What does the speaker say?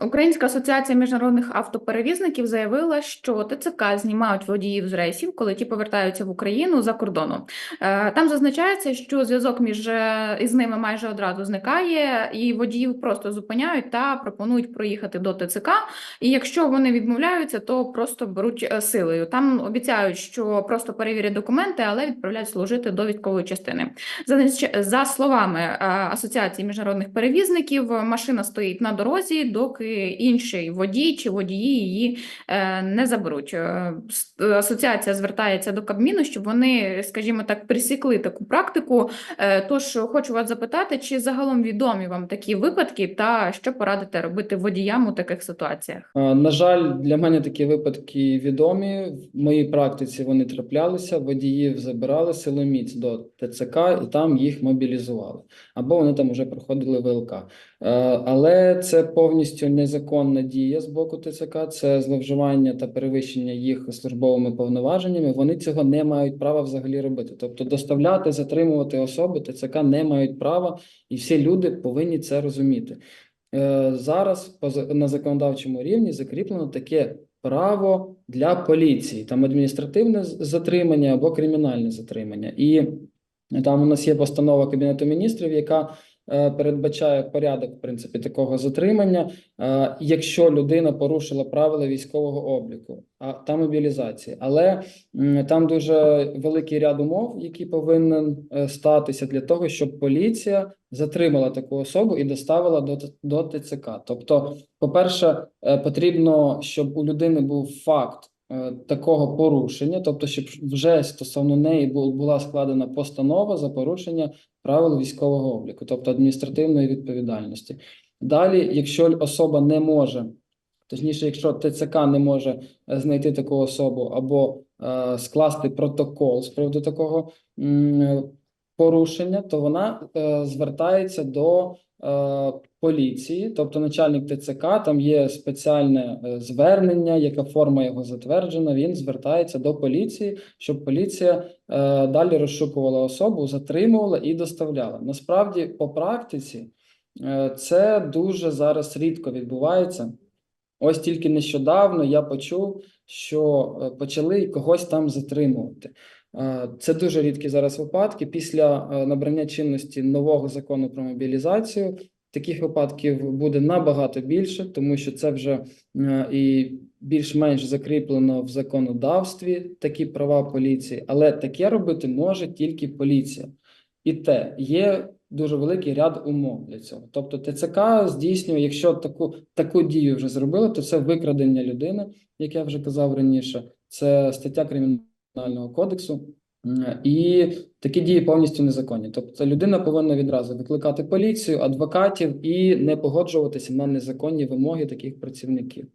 Українська асоціація міжнародних автоперевізників заявила, що ТЦК знімають водіїв з рейсів, коли ті повертаються в Україну за кордоном. Е, Там зазначається, що зв'язок між е, із ними майже одразу зникає, і водіїв просто зупиняють та пропонують проїхати до ТЦК. І якщо вони відмовляються, то просто беруть е, силою. Там обіцяють, що просто перевірять документи, але відправляють служити до військової частини. За, словами Асоціації міжнародних перевізників, машина стоїть на дорозі, доки інший водій чи водії її е, не заберуть. Е, Асоціація звертається до Кабміну, щоб вони, скажімо так, присікли таку практику. Е, Тож хочу вас запитати, чи загалом відомі вам такі випадки, та що порадите робити водіям у таких ситуаціях? На жаль, для мене такі випадки відомі. В моїй практиці вони траплялися. Водіїв забирали силоміць до ТЦК і там їх мобілізували. Або вони там вже проходили ВЛК. Але це повністю незаконна дія з боку ТЦК, це зловживання та перевищення їх службовими повноваженнями. Вони цього не мають права взагалі робити. Тобто доставляти, затримувати особи ТЦК не мають права, і всі люди повинні це розуміти. Е, Зараз на законодавчому рівні закріплено таке право для поліції, там адміністративне затримання або кримінальне затримання. І там у нас є постанова Кабінету міністрів, яка передбачає порядок, в принципі, такого затримання, е, якщо людина порушила правила військового обліку та мобілізації. Але там дуже великий ряд умов, які повинен е, статися для того, щоб поліція затримала таку особу і доставила до, до ТЦК. Тобто, по-перше, е, потрібно, щоб у людини був факт е, такого порушення, тобто, щоб вже стосовно неї бу- була складена постанова за порушення правил військового обліку, тобто адміністративної відповідальності. Далі, якщо особа не може, точніше, якщо ТЦК не може е, знайти таку особу або е, скласти протокол з приводу такого м, порушення, то вона е, звертається до е, поліції, тобто начальник ТЦК, там є спеціальне е, звернення, яка форма його затверджена. Він звертається до поліції, щоб поліція е, далі розшукувала особу, затримувала і доставляла. Насправді, по практиці, е, це дуже зараз рідко відбувається. Ось тільки нещодавно я почув, що е, почали когось там затримувати. Е, Це дуже рідкі зараз випадки. Після е, набрання чинності нового закону про мобілізацію таких випадків буде набагато більше, тому що це вже е, і більш-менш закріплено в законодавстві такі права поліції, але таке робити може тільки поліція. І те є дуже великий ряд умов для цього. Тобто ТЦК здійснює, якщо таку, таку дію вже зробили, то це викрадення людини, як я вже казав раніше, це стаття кримінального кодексу. І такі дії повністю незаконні. Тобто людина повинна відразу викликати поліцію, адвокатів і не погоджуватися на незаконні вимоги таких працівників.